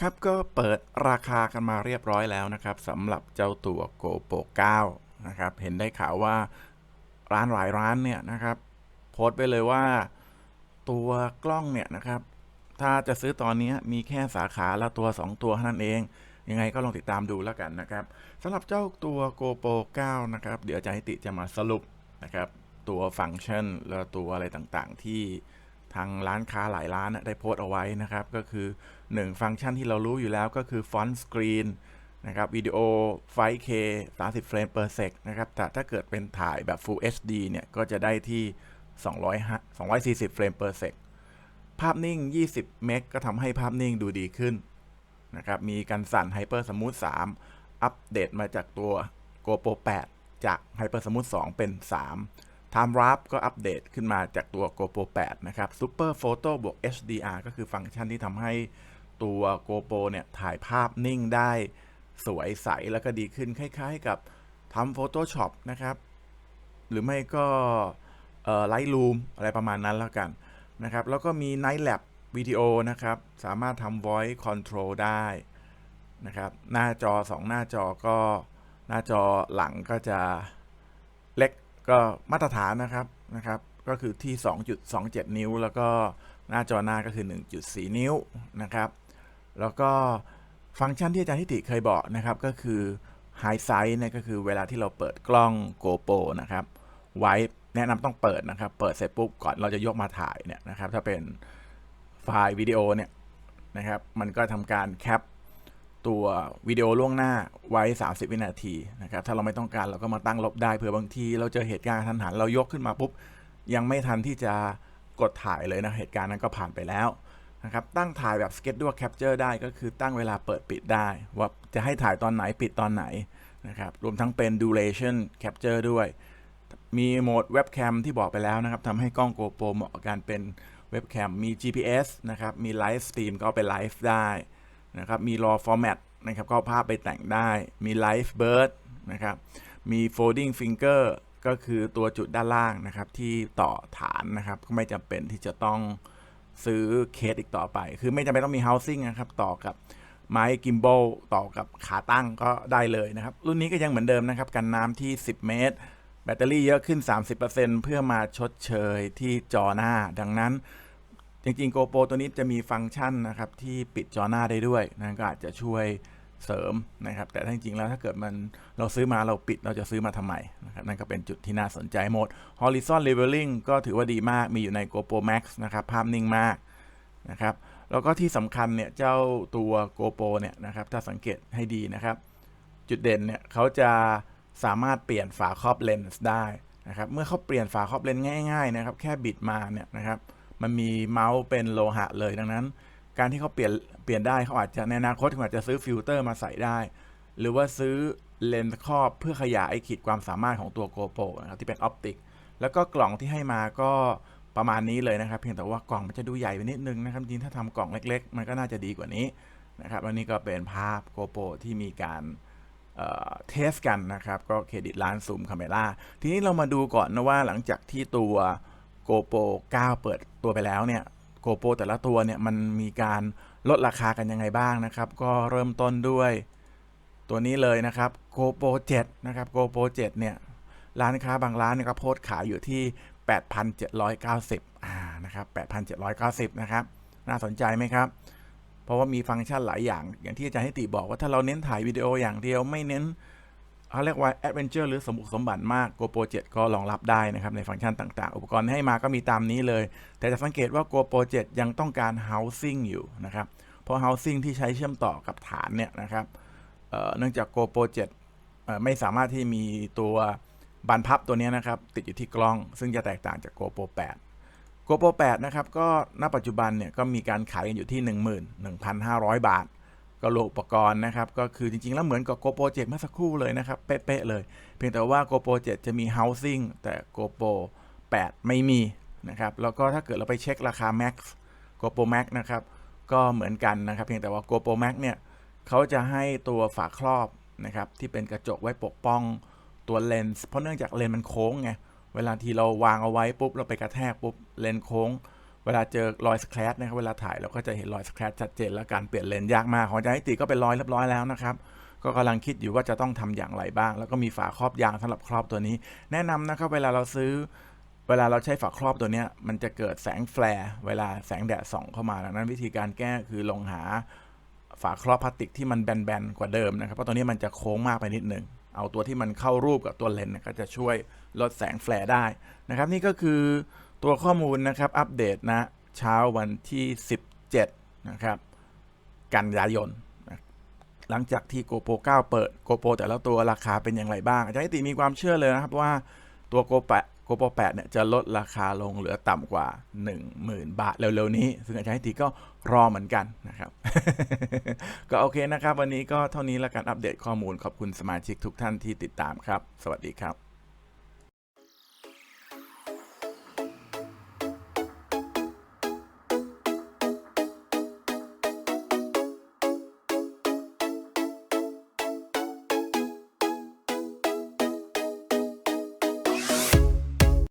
ครับก็เปิดราคากันมาเรียบร้อยแล้วนะครับสำหรับเจ้าตัว GoPro 9 นะครับ เห็นได้ข่าวว่าร้านหลายร้านเนี่ยนะครับโพสต์ไปเลยว่าตัวกล้องเนี่ยนะครับ ถ้าจะซื้อตอนนี้มีแค่สาขาละตัว 2 ตัวเท่านั้นเอง ยังไงก็ลองติดตามดูแล้วกันนะครับสำหรับเจ้าตัว GoPro 9 นะครับ เดี๋ยวอาจารย์ติจะมาสรุปนะครับ ตัวฟังก์ชันและตัวอะไรต่างๆ ที่ ทางร้านค้าหลายร้านได้โพสต์เอาไว้นะครับ ก็คือ 1 ฟังก์ชันที่เรารู้อยู่แล้วก็คือ Font Screen นะครับวิดีโอ 5K 30 เฟรม per sec นะครับแต่ถ้าเกิดเป็นถ่ายแบบ Full HD เนี่ย ก็จะได้ที่ 200 240 เฟรม per sec ภาพนิ่ง 20 เมกก็ทำให้ภาพนิ่งดูดีขึ้นนะครับ มีการสั่น Hyper Smooth 3 อัปเดตมาจากตัว GoPro 8 จาก Hyper Smooth 2 เป็น 3 Time Wrap ก็อัปเดตขึ้นมาจากตัว GoPro 8 นะครับ Super Photo บวก HDR ก็คือฟังก์ชันที่ทำให้ตัว GoPro เนี่ยถ่ายภาพนิ่งได้สวยใสแล้วก็ดีขึ้นคล้ายๆกับทำ Photoshop นะครับ หรือไม่ก็ Lightroom อะไรประมาณนั้นแล้วกันนะครับ แล้วก็มี Night Lab วิดีโอนะครับ สามารถทำ Voice Control ได้นะครับ หน้าจอ 2 หน้าจอก็หน้าจอหลังก็จะ ก็มาตรฐานนะครับนะครับ ก็คือที่ 2.27 นิ้ว แล้วก็หน้าจอหน้าก็คือ 1.4 นิ้วนะครับ แล้วก็ฟังก์ชันที่อาจารย์ทิติเคยบอกนะครับก็คือ High Sight เนี่ยก็คือเวลาที่เราเปิดกล้อง GoPro นะครับไว้แนะนำต้องเปิดนะครับ เปิดเสร็จปุ๊บก่อนเราจะยกมาถ่ายเนี่ยนะครับ ถ้าเป็นไฟล์วิดีโอเนี่ยนะครับ มันก็ทำการแคป ตัววิดีโอล่วงหน้าไว้ 30 วินาทีนะครับ ถ้าเราไม่ต้องการเราก็มาตั้งลบได้เผื่อบางทีเราเจอเหตุการณ์ทันหันเรายกขึ้นมาปุ๊บ ยังไม่ทันที่จะกดถ่ายเลยนะ เหตุการณ์นั้นก็ผ่านไปแล้วนะครับ ตั้งถ่ายแบบ schedule capture ได้ก็คือตั้งเวลาเปิดปิดได้ ว่าจะให้ถ่ายตอนไหนปิดตอนไหนนะครับ รวมทั้งเป็น duration capture ด้วย มีโหมดเว็บแคมที่บอกไปแล้วนะครับทำให้กล้อง GoPro เหมาะกับการเป็นเว็บแคมมี GPS นะครับ มีไลฟ์สตรีมก็เอาไปไลฟ์ได้ นะครับมี RAW format นะครับก็เอาภาพไปแต่งได้มี Live Bird นะครับมี Folding Finger ก็คือตัวจุดด้านล่างนะครับที่ต่อฐานนะครับก็ไม่จำเป็นที่จะต้องซื้อเคสอีกต่อไป คือไม่จำเป็นต้องมี housing นะครับต่อกับไม้กิมโบลต่อกับขาตั้งก็ได้เลยนะครับ รุ่นนี้ก็ยังเหมือนเดิมนะครับ กันน้ำที่ 10 เมตร แบตเตอรี่เยอะขึ้น 30%เพื่อมาชดเชยที่จอหน้า ดังนั้น จริงๆ GoPro ตัวนี้จะมีฟังก์ชันนะครับที่ปิดจอหน้าได้ด้วยนะก็อาจจะช่วยเสริมนะครับ แต่ถ้าจริงๆแล้วถ้าเกิดมันเราซื้อมาเราปิดเราจะซื้อมาทำไมนะครับนั่นก็เป็นจุดที่น่าสนใจหมด Horizon Leveling ก็ถือว่าดีมากมีอยู่ใน GoPro Max นะครับภาพนิ่งมากนะครับแล้วก็ที่สำคัญเนี่ยเจ้าตัว GoPro เนี่ยนะครับถ้าสังเกตให้ดีนะครับ จุดเด่นเนี่ยเขาจะสามารถเปลี่ยนฝาครอบเลนส์ได้นะครับเมื่อเขาเปลี่ยนฝาครอบเลนส์ง่ายๆนะครับแค่บิดมาเนี่ยนะครับ มันมีเมาส์เป็นโลหะเลยดังนั้น การที่เขาเปลี่ยนเปลี่ยนได้เขาอาจจะในอนาคตเขาอาจจะซื้อฟิลเตอร์มาใส่ได้ หรือว่าซื้อเลนส์ครอบเพื่อขยายขีดความสามารถของตัว GoPro นะครับที่เป็นออปติกแล้วก็กล่องที่ให้มาก็ประมาณนี้เลยนะครับ เพียงแต่ว่ากล่องมันจะดูใหญ่ไปนิดนึงนะครับจริงถ้าทำกล่องเล็ก ๆ มันก็น่าจะดีกว่านี้นะครับวันนี้ก็เป็นภาพ GoPro ที่มีการเทสกันนะครับ ก็เครดิตร้านซูมคาเมล่าทีนี้เรามาดูก่อนนะว่าหลังจากที่ตัว GoPro 9 เปิดตัวไปแล้วเนี่ย GoPro แต่ละตัวเนี่ยมันมีการลดราคากันยังไงบ้างนะครับ ก็เริ่มต้นด้วยตัวนี้เลยนะครับ GoPro 7 นะครับ GoPro 7 เนี่ย ร้านค้าบางร้านเนี่ยก็โพสขายอยู่ที่ 8,790อ่านะครับ8,790 นะครับ น่าสนใจไหมครับ เพราะว่ามีฟังก์ชันหลายอย่าง อย่างที่อาจารย์ให้ติบอกว่าถ้าเราเน้นถ่ายวิดีโออย่างเดียวไม่เน้น เขาเรียกว่า Adventure หรือสมบุกสมบันมาก GoPro 7 ก็รองรับได้นะครับ ในฟังก์ชันต่างๆ อุปกรณ์ให้มาก็มีตามนี้เลย แต่จะสังเกตว่า GoPro 7 ยังต้องการ housing อยู่นะครับ เพราะ housing ที่ใช้เชื่อมต่อกับฐานเนี่ยนะครับเนื่องจาก GoPro 7เอ่อไม่สามารถที่มีตัวบานพับตัวนี้นะครับ ติดอยู่ที่กล้อง ซึ่งจะแตกต่างจาก GoPro 8 GoPro 8 นะครับ ก็ณปัจจุบันเนี่ยก็มีการขายกันอยู่ที่ 11,500 บาท ก็รวมอุปกรณ์นะครับ ก็คือจริงๆ แล้วเหมือนกับ GoPro 7เมื่อสักครู่เลยนะครับ เป๊ะๆเลย เพียงแต่ว่า GoPro 7 จะมี housing แต่ GoPro 8 ไม่มีนะครับ แล้วก็ถ้าเกิดเราไปเช็คราคา Max GoPro Max นะครับ ก็เหมือนกันนะครับ เพียงแต่ว่า GoPro Max เนี่ยเขาจะให้ตัวฝาครอบนะครับที่เป็นกระจกไว้ปกป้องตัวเลนส์เพราะเนื่องจากเลนส์มันโค้งไงเวลาที่เราวางเอาไว้ปุ๊บเราไปกระแทกปุ๊บเลนส์โค้ง เวลาเจอรอยสแครชนะครับเวลาถ่ายเราก็จะเห็นรอยสแครชชัดเจนและการเปลี่ยนเลนส์ยากมากของอาจารย์นิติก็เป็นรอยเรียบร้อยแล้วนะครับก็กำลังคิดอยู่ว่าจะต้องทำอย่างไรบ้าง แล้วก็มีฝาครอบยางสำหรับครอบตัวนี้ แนะนำนะครับเวลาเราซื้อ เวลาเราใช้ฝาครอบตัวนี้มันจะเกิดแสงแฟลร์เวลาแสงแดดส่องเข้ามาดังนั้นวิธีการแก้คือลองหาฝาครอบพลาสติกที่มันแบนๆกว่าเดิมนะครับเพราะตัวนี้มันจะโค้งมากไปนิดหนึ่งเอาตัวที่มันเข้ารูปกับตัวเลนส์ก็จะช่วยลดแสงแฟลร์ได้นะครับ นี่ก็คือ ตัวข้อมูลนะครับอัปเดตนะเช้าวันที่ 17 นะครับ กันยายนนะหลังจากที่ GoPro 9 เปิด GoPro แต่ละตัวราคาเป็นอย่างไรบ้างอาจารย์ติมีความเชื่อเลยนะครับว่าตัว GoPro 8 GoPro 8เนี่ยจะลดราคาลงเหลือต่ำกว่า 10,000 บาท เร็วๆนี้ ซึ่งอาจารย์นิติก็รอเหมือนกันนะครับ ก็โอเคนะครับ วันนี้ก็เท่านี้ละกันอัปเดตข้อมูลขอบคุณสมาชิกทุกท่านที่ติดตามครับ สวัสดีครับ